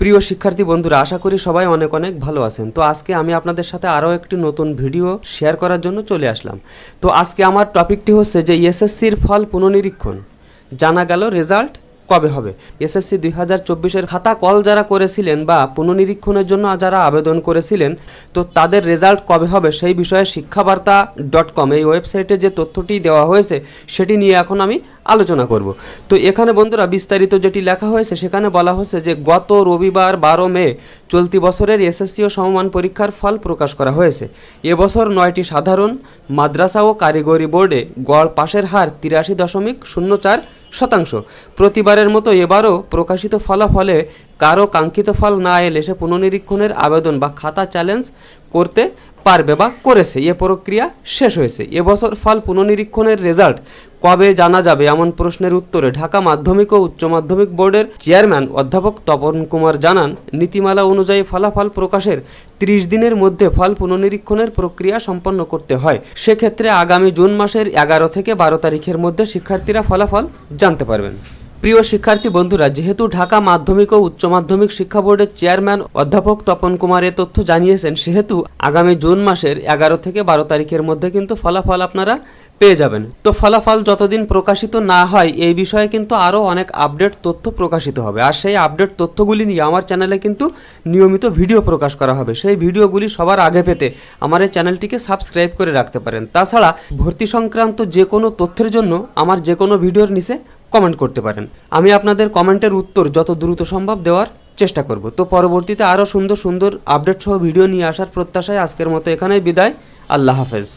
প্রিয় শিক্ষার্থী বন্ধুরা, আশা করি সবাই অনেক অনেক ভালো আছেন। তো আজকে আমি আপনাদের সাথে আরও একটি নতুন ভিডিও শেয়ার করার জন্য চলে আসলাম। তো আজকে আমার টপিকটি হচ্ছে যে এসএসসির ফল পুনঃনিরীক্ষণ জানা গেল রেজাল্ট কবে হবে? এসএসসি দুই হাজার চব্বিশের খাতা কল যারা করেছিলেন বা পুনঃনিরীক্ষণের জন্য যারা আবেদন করেছিলেন, তো তাদের রেজাল্ট কবে হবে সেই বিষয়ে শিক্ষাবার্তা ডট কম, এই ওয়েবসাইটে যে তথ্যটি দেওয়া হয়েছে, সেটি নিয়ে এখন আমি আলোচনা করব। তো এখানে বন্ধুরা বিস্তারিত যেটি লেখা হয়েছে, সেখানে বলা হয়েছে যে গত রবিবার বারো মে চলতি বছরের এসএসসি ও সমমান পরীক্ষার ফল প্রকাশ করা হয়েছে। এবছর নয়টি সাধারণ, মাদ্রাসা ও কারিগরি বোর্ডে গড় পাশের হার তিরাশি দশমিক শূন্য চার শতাংশ। প্রতিবারের মতো এবারও প্রকাশিত ফলাফলে কারও কাঙ্ক্ষিত ফল না এলে সে পুনঃনিরীক্ষণের আবেদন বা খাতা চ্যালেঞ্জ করতে পারবে বা করেছে। এ প্রক্রিয়া শেষ হয়েছে। এবছর ফল পুনঃনিরীক্ষণের রেজাল্ট কবে জানা যাবে এমন প্রশ্নের উত্তরে ঢাকা মাধ্যমিক ও উচ্চ মাধ্যমিক বোর্ডের চেয়ারম্যান অধ্যাপক তপন কুমার জানান, নীতিমালা অনুযায়ী ফলাফল প্রকাশের ত্রিশ দিনের মধ্যে ফল পুনঃনিরীক্ষণের প্রক্রিয়া সম্পন্ন করতে হয়। সেক্ষেত্রে আগামী জুন মাসের এগারো থেকে বারো তারিখের মধ্যে শিক্ষার্থীরা ফলাফল জানতে পারবেন। প্রিয় শিক্ষার্থী বন্ধুরা, যেহেতু ঢাকা মাধ্যমিক ও উচ্চ মাধ্যমিক শিক্ষা বোর্ডের চেয়ারম্যান অধ্যাপক তপন কুমার এ তথ্য জানিয়েছেন, সেহেতু আগামী জুন মাসের এগারো থেকে বারো তারিখের মধ্যে কিন্তু ফলাফল আপনারা পেয়ে যাবেন। তো ফলাফল যতদিন প্রকাশিত না হয়, এই বিষয়ে কিন্তু আরও অনেক আপডেট তথ্য প্রকাশিত হবে। আর সেই আপডেট তথ্যগুলি নিয়ে আমার চ্যানেলে কিন্তু নিয়মিত ভিডিও প্রকাশ করা হবে। সেই ভিডিওগুলি সবার আগে পেতে আমার এই চ্যানেলটিকে সাবস্ক্রাইব করে রাখতে পারেন। তাছাড়া ভর্তি সংক্রান্ত যে কোনো তথ্যের জন্য আমার যে কোনো ভিডিওর নিচে কমেন্ট করতে পারেন। আমি আপনাদের কমেন্টের উত্তর যত দ্রুত সম্ভব দেওয়ার চেষ্টা করব। তো পরবর্তীতে আরও সুন্দর সুন্দর আপডেট সহ ভিডিও নিয়ে আসার প্রত্যাশায় আজকের মতো এখানেই বিদায়। আল্লাহ হাফেজ।